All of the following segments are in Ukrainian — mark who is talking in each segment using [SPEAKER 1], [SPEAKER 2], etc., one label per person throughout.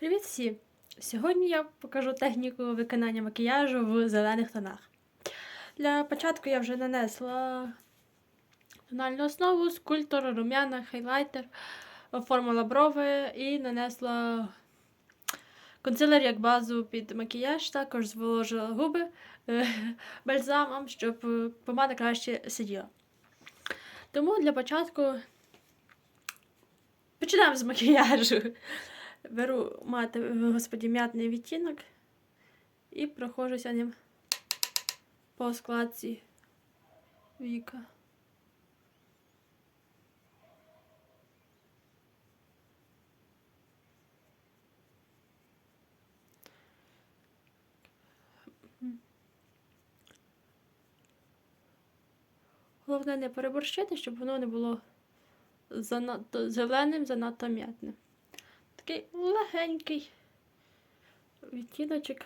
[SPEAKER 1] Привіт всім! Сьогодні я покажу техніку виконання макіяжу в зелених тонах. Для початку я вже нанесла тональну основу, скульптор, рум'яна, хайлайтер, оформила брови і нанесла консилер як базу під макіяж, також зволожила губи е, бальзамом, щоб помада краще сиділа. Тому для початку починаємо з макіяжу. Беру мати, господі, м'ятний відтінок і проходжуся ним по складці віка. Головне не переборщити, щоб воно не було занадто зеленим, занадто м'ятним. Такий легенький відтіночок.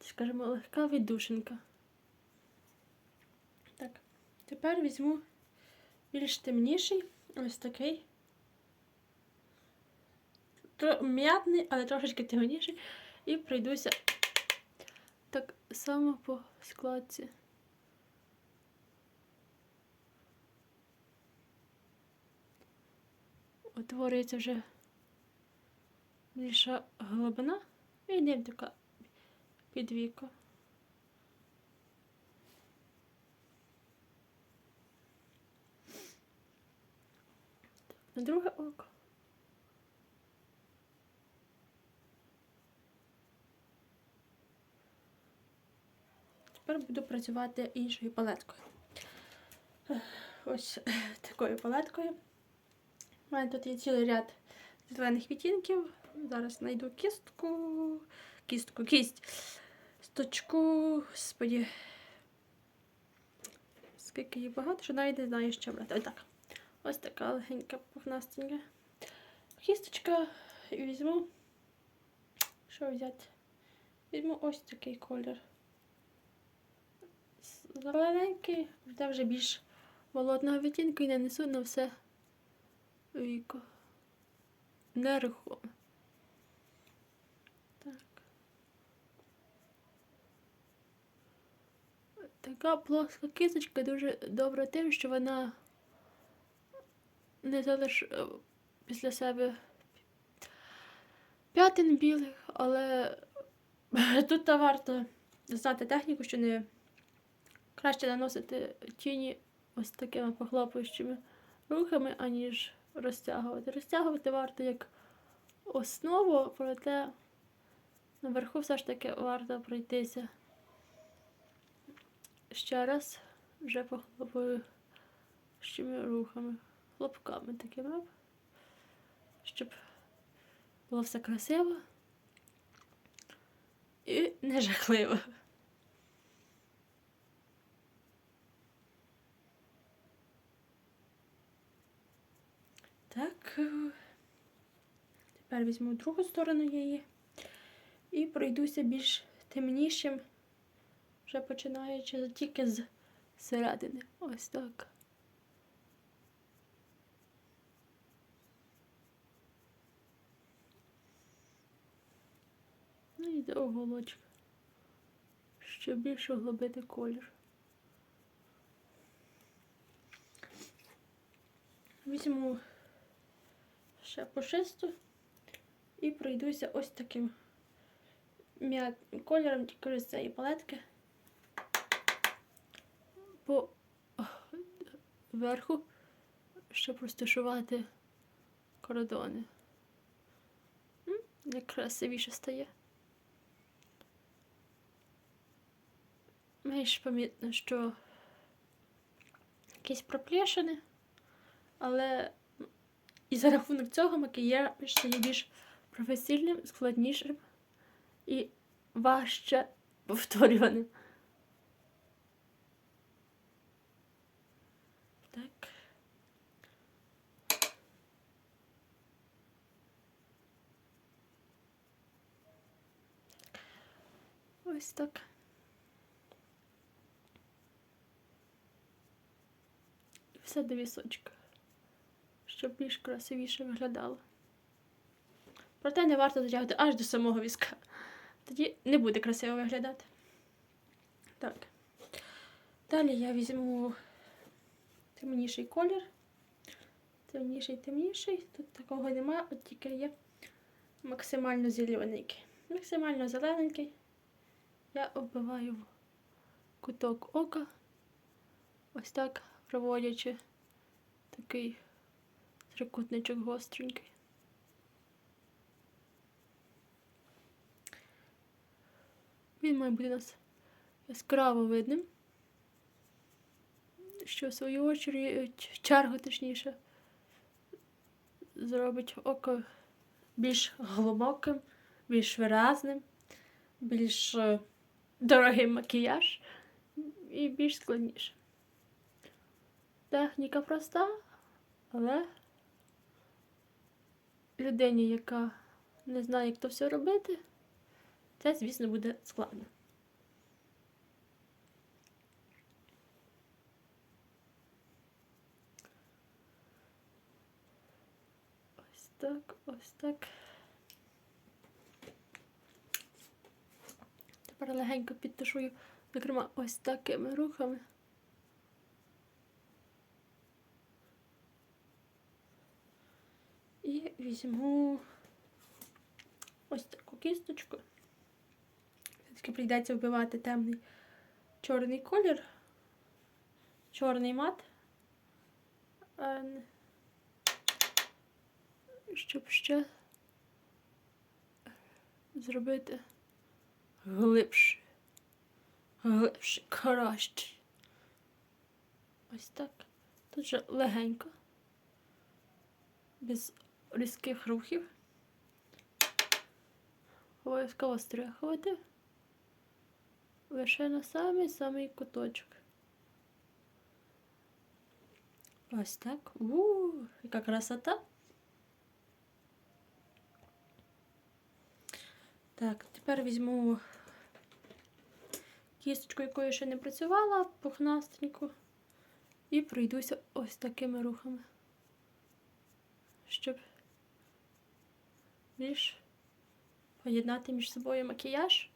[SPEAKER 1] Скажімо, легка віддушинка. Так, тепер візьму більш темніший, ось такий. М'ятний, але трошечки темніший. І пройдуся так само по складці. Утворюється вже більша глибина і йдемо така під віко. На друге око. Тепер буду працювати іншою палеткою. Ось такою палеткою. У мене тут є цілий ряд зелених відтінків. Зараз знайду кістку, кістку, кість, сточку, господі. Скільки її багато, що навіть не знаю, що брати. Ось так. Ось така легенька пухнастенька. Кісточка і візьму. Що взяти? Візьму ось такий колір. Зелененький, вже більш молодного відтінку і нанесу на все віко. Нерухоме. Так. Така плоска кисочка дуже добра тим, що вона не залиш е, після себе п'ятин білих, але тут варто знати техніку, що не краще наносити тіні ось такими похлопуючими рухами, аніж розтягувати. Розтягувати варто як основу, проте наверху все ж таки варто пройтися ще раз вже похлопуючими рухами, хлопками такими, щоб було все красиво і не жахливо. Так. е, Тепер візьму другу сторону її і пройдуся більш темнішим, вже починаючи тільки з середини. Ось так. Ну і до оголочка. Щоб більше оглобити колір. Візьму ще пушисту і пройдуся ось таким кольором, тільки з цієї палетки по верху, щоб розташувати кордони. Як красивіше стає. Менш помітно, що якісь проплешини, але і за рахунок цього макіяж стає більш професійним, складнішим і важче повторюваним. Так. Ось так. І все до вісочка, щоб більш красивіше виглядало. Проте не варто дотягувати аж до самого візка. Тоді не буде красиво виглядати. Так. Далі я візьму темніший колір. Темніший, темніший. Тут такого немає, от тільки є максимально зелененький. Максимально зелененький. Я оббиваю в куток ока. Ось так проводячи такий трикутничок гостренький. Він має бути у нас яскраво видним, що в свою очередь, чергу точніше, зробить око більш глибоким, більш виразним, більш е, дорогий макіяж і більш складніше. Техніка проста, але людині, яка не знає, як то все робити, це, звісно, буде складно. Ось так, ось так. Тепер легенько підтушую, зокрема, ось такими рухами. І візьму ось таку кісточку. Все-таки прийдеться вбивати темний чорний колір, чорний мат, щоб ще зробити глибше, глибше, краще. Ось так. Тут же легенько, без різких рухів. Обов'язково стряхувати лише на самий самий куточок. Ось так. У, яка красота. Так, тепер візьму кісточку, якою ще не працювала, пухнастеньку, і пройдуся ось такими рухами, щоб більш поєднати між собою макіяж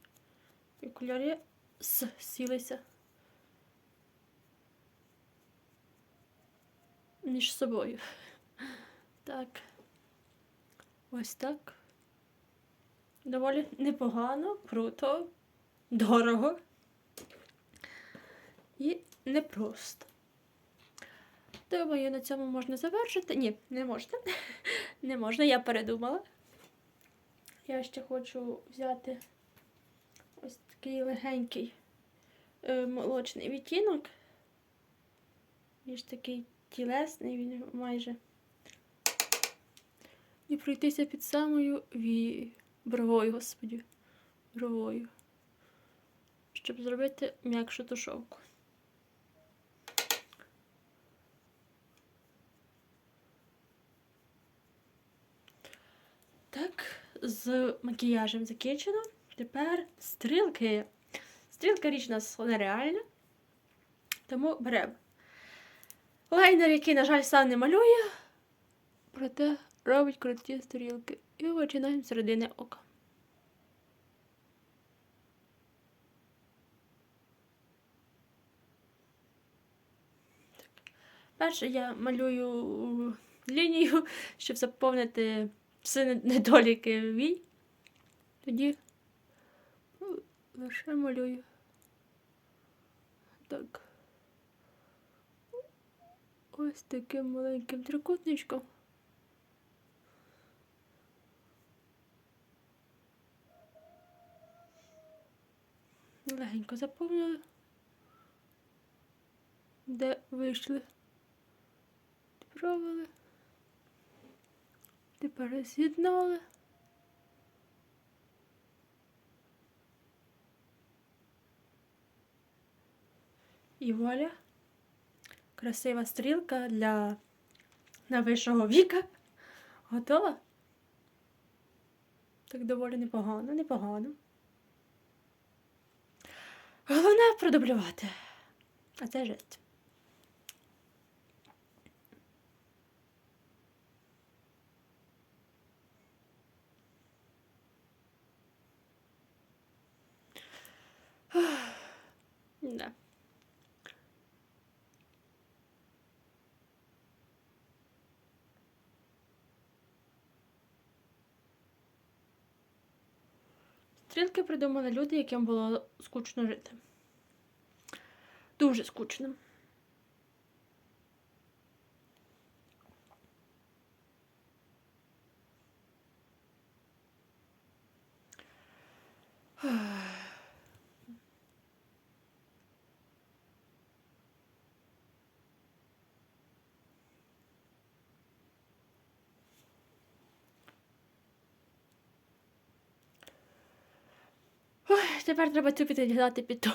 [SPEAKER 1] і кольори сілися між собою. Так. Ось так. Доволі непогано, круто, дорого і непросто. Думаю, на цьому можна завершити. Ні, не можна. Не можна, я передумала. Я ще хочу взяти такий легенький е, молочний відтінок. Більш такий тілесний, він майже. І пройтися під самою ві... бровою, господі. Бровою. Щоб зробити м'якшу тушовку. Так, з макіяжем закінчено. Тепер стрілки. Стрілка річ у нас нереальна. Тому беремо. Лайнер, який, на жаль, сам не малює, проте робить круті стрілки. І починаємо з середини ока. Перше я малюю лінію, щоб заповнити всі недоліки вій. Тоді лише малюю. Так. Ось таким маленьким трикутничком. Легенько заповнили, де вийшли, провели. Тепер з'єднали. І вуаля. Красива стрілка для найвищого віка. Готова? Так доволі непогано, непогано. Головне продублювати. А це жесть. Стрілки придумали люди, яким було скучно жити. Дуже скучно. Ой, тепер треба цю підглядати під ту.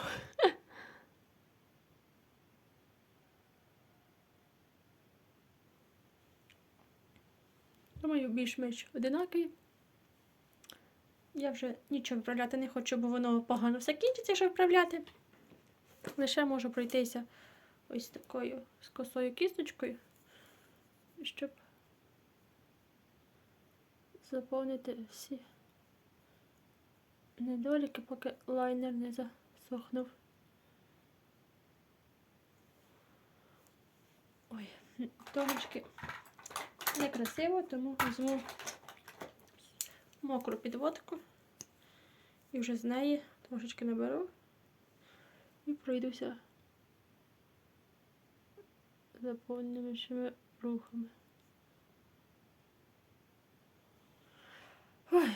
[SPEAKER 1] Думаю, більш-менш одинакові. Я вже нічого вправляти не хочу, бо воно погано все кінчиться, якщо вправляти. Лише можу пройтися ось такою з косою кісточкою, щоб заповнити всі недоліки, поки лайнер не засохнув. Ой, трошки некрасиво, тому візьму мокру підводку і вже з неї трошечки наберу і пройдуся заповненими рухами. Ой.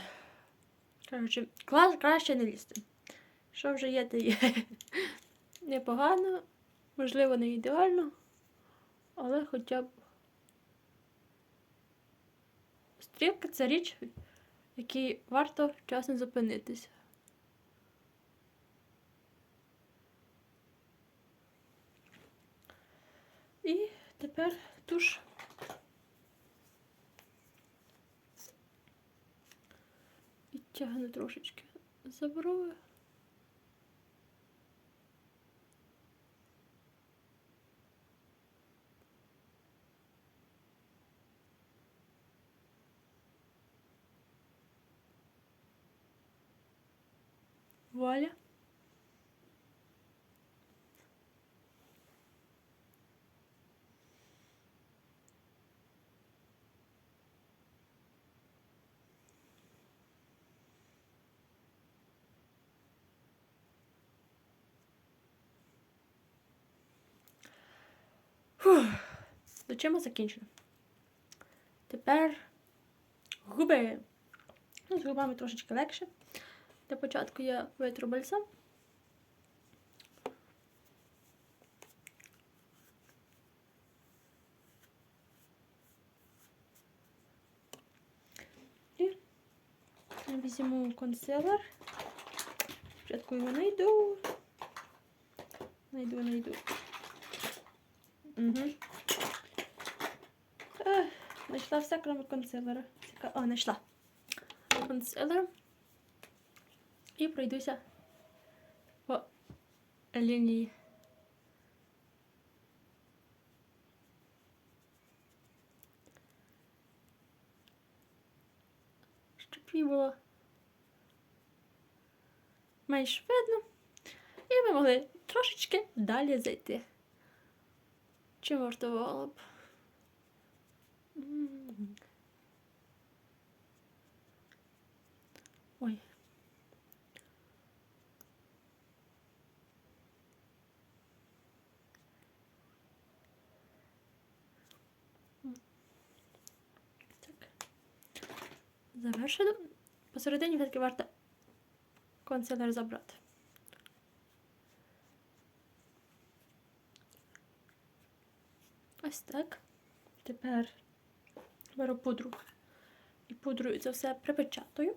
[SPEAKER 1] Коротше, клас краще не лізти. Що вже є, то є. Непогано, можливо, не ідеально, але хоча б стрілка це річ, в якій варто вчасно зупинитися. І тепер туш. Підтягну трошечки за брови. Вуаля. Фух. З очима закінчено. Тепер губи. Ну, з губами трошечки легше. Для початку я витру бальзам. І візьму консилер. Спочатку його знайду. Найду, найду. Угу. Ех, знайшла все, крім консилера. Цікаво. О, знайшла. Консилер. І пройдуся по лінії. Щоб їй було менш видно. І ми могли трошечки далі зайти. Чи вартувало б? Ой. Так. Завершено. Посередині все-таки варто консилер забрати. Ось так. Тепер беру пудру і пудрою це все припечатую.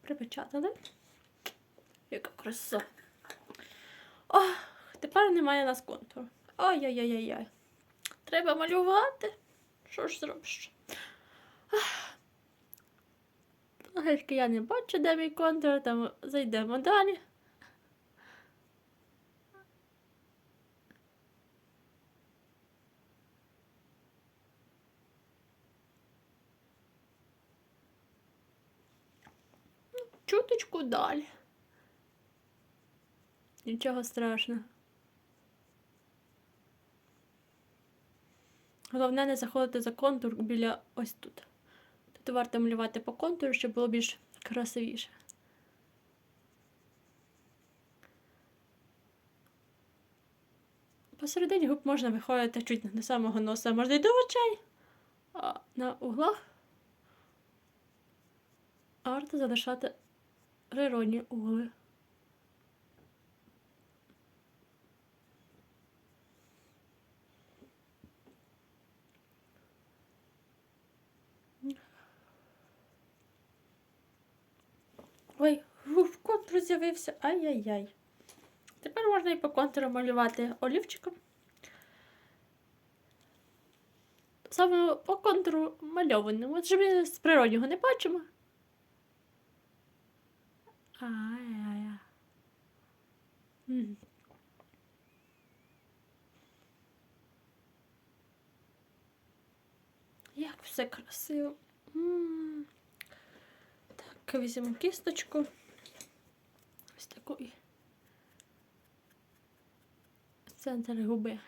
[SPEAKER 1] Припечатали. Яка краса. О, тепер немає у нас контуру. Ой-ой-ой-ой треба малювати. Що ж зробиш? Оскільки я не бачу, де мій контур, там зайдемо далі. Чуточку далі. Нічого страшного. Головне не заходити за контур біля ось тут. Тут варто малювати по контуру, щоб було більш красивіше. Посередині губ можна виходити чуть до самого носа, можна й до очей. А на углах варто залишати природні угли. Ой, контур з'явився. Ай-яй-яй. Тепер можна і по контуру малювати олівчиком. Саме по контуру мальованому. От же ми з природнього не бачимо. Ай-яй-яй. Як все красиво. М. Так, візьмемо кісточку. Ось таку центр губи.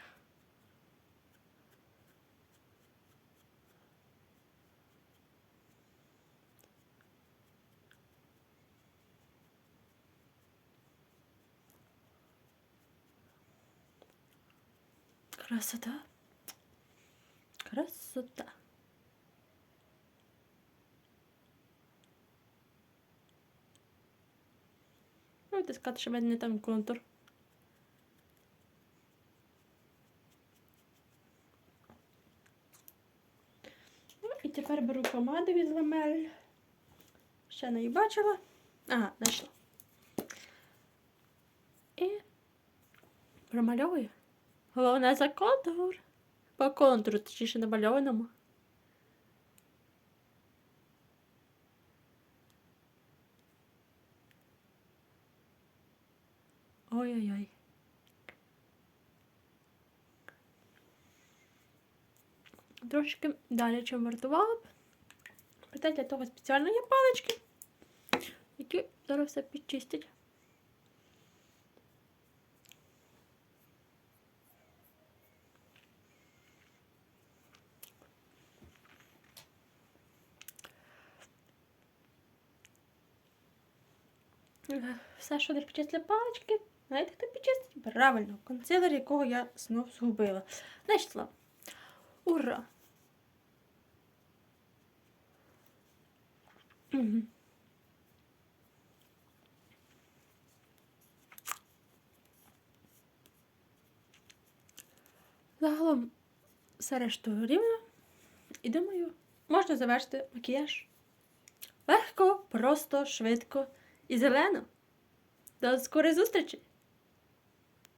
[SPEAKER 1] Красота. Красота. Ну, тискати, що в мене там контур. Ну, і тепер беру помаду від ламель. Ще не її бачила. Ага, знайшла. І промальовую. Головне за контур. По контуру, точніше намальованому. Ой-ой-ой. Трошки далі, чим вартувала б. Проте для того спеціально є палички, які зараз все підчистять. Все, що не підчистили палички. Знаєте, хто підчистить? Правильно, консилер, якого я знов згубила. Знайшла. Ура! Загалом все решту рівно. І думаю, можна завершити макіяж. Легко, просто, швидко і зелено. До скорої зустрічі!